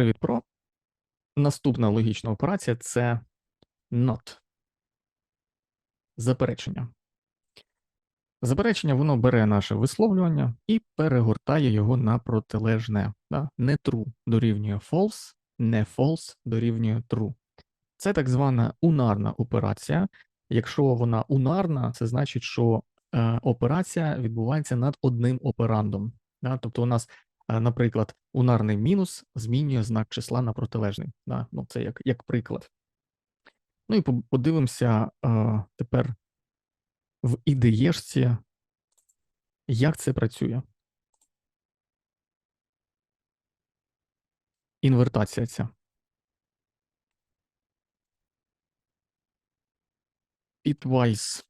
Привіт, про. Наступна логічна операція це not. Заперечення. Заперечення воно бере наше висловлювання і перегортає його на протилежне. Да? Не true дорівнює false, не false дорівнює true. Це так звана унарна операція. Якщо вона унарна, це значить, що е, операція відбувається над одним операндом. Да? Тобто, у нас, наприклад, унарний мінус змінює знак числа на протилежний. Да? Ну, Це як, як приклад. Ну і подивимося е, тепер в ідеєшці, як це працює. Інвертація ця. Bitwise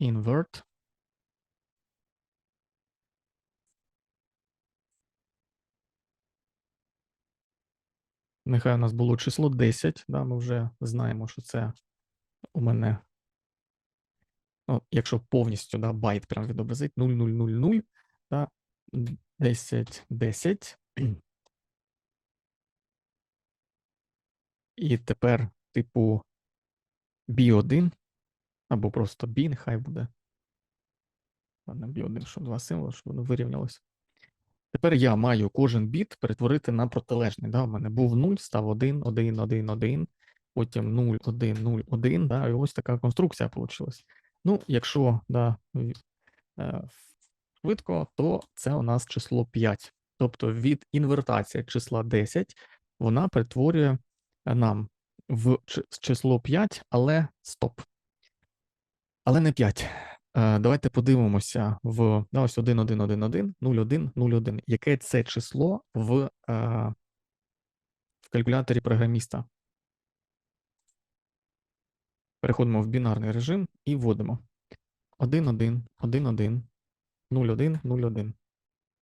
invert. Нехай у нас було число 10, да, ми вже знаємо, що це у мене, ну, якщо повністю да, байт прям відобразить 0000, да, 10, 10. І тепер, типу, B1 або просто B, нехай буде. Ладно, B1, щоб два символи, щоб воно вирівнялося. Тепер я маю кожен біт перетворити на протилежний. Да? У мене був 0, став 1, 1, 1, 1, потім 0, 1, 0, 1, да? і ось така конструкція вийшла. Ну, якщо да, е, швидко, то це у нас число 5. Тобто від інвертації числа 10 вона перетворює нам в число 5, але стоп. Але не 5. Е, Давайте подивимося в да, ось 1, 1, 1, 1, 0, 1, 0, 1. Яке це число в, е, в калькуляторі програміста? Переходимо в бінарний режим і вводимо 1, 1, 1, 1, 0, 1, 0, 1.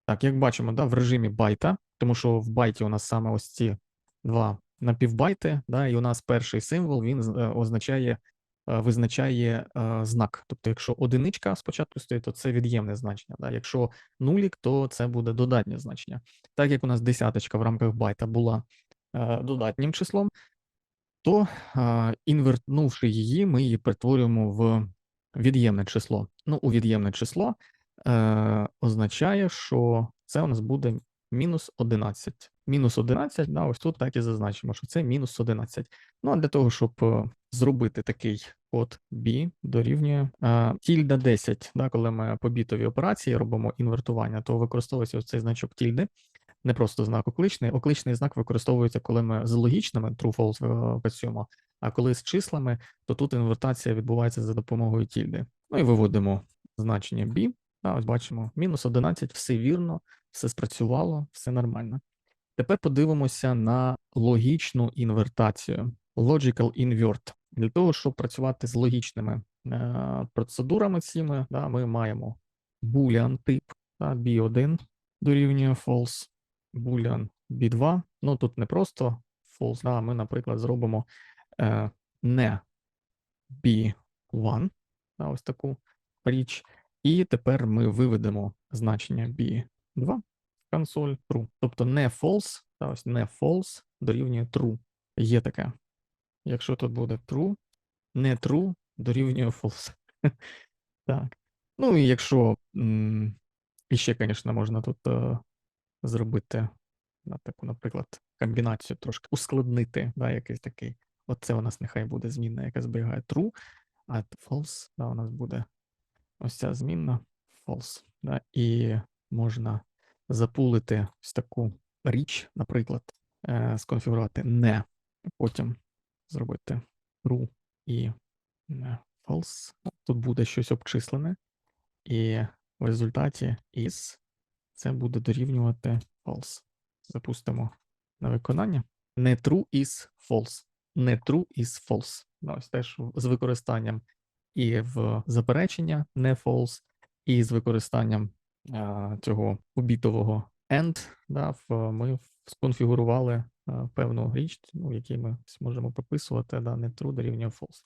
Так, як бачимо, да, в режимі байта, тому що в байті у нас саме ось ці два напівбайти, да, і у нас перший символ він е, означає, визначає е, знак. Тобто, якщо одиничка спочатку стоїть, то це від'ємне значення. Да. Якщо нулік, то це буде додатнє значення. Так як у нас десяточка в рамках байта була е, додатнім числом, то е, інвертнувши її, ми її перетворюємо в від'ємне число. Ну, у від'ємне число е, означає, що це у нас буде мінус 11. Мінус 11, да, ось тут так і зазначимо, що це мінус 11. Ну, а для того, щоб е, зробити такий код B дорівнює е, тільда 10, да, коли ми по бітовій операції робимо інвертування, то використовується ось цей значок тільди, не просто знак окличний. Окличний знак використовується, коли ми з логічними true-false е, працюємо, а коли з числами, то тут інвертація відбувається за допомогою тільди. Ну і виводимо значення b. Да, ось бачимо, мінус 11, все вірно, все спрацювало, все нормально. Тепер подивимося на логічну інвертацію. Logical invert. Для того, щоб працювати з логічними е, процедурами цими, да, ми маємо boolean тип да, b1 дорівнює false, boolean b2. Ну тут не просто false, да, ми, наприклад, зробимо е, не b1, да, ось таку річ. І тепер ми виведемо значення b2 в консоль true. Тобто не false, та ось не false дорівнює true. Є таке. Якщо тут буде true, не true дорівнює false. Так. Ну і якщо і ще, звісно, можна тут е, зробити на таку, наприклад, комбінацію трошки ускладнити, да, якийсь такий. Оце у нас нехай буде змінна, яка зберігає true, а false, да, у нас буде ось ця змінна false. Да, і можна запулити ось таку річ, наприклад, е, сконфігурувати не, потім зробити true і false. Тут буде щось обчислене, і в результаті is це буде дорівнювати false. Запустимо на виконання. Не true is false. Не true is false. Ну, ось теж з використанням і в заперечення не false, і з використанням а, цього обітового end, да, ми сконфігурували певну річ, ну, в якій ми можемо прописувати да, не true дорівнює false.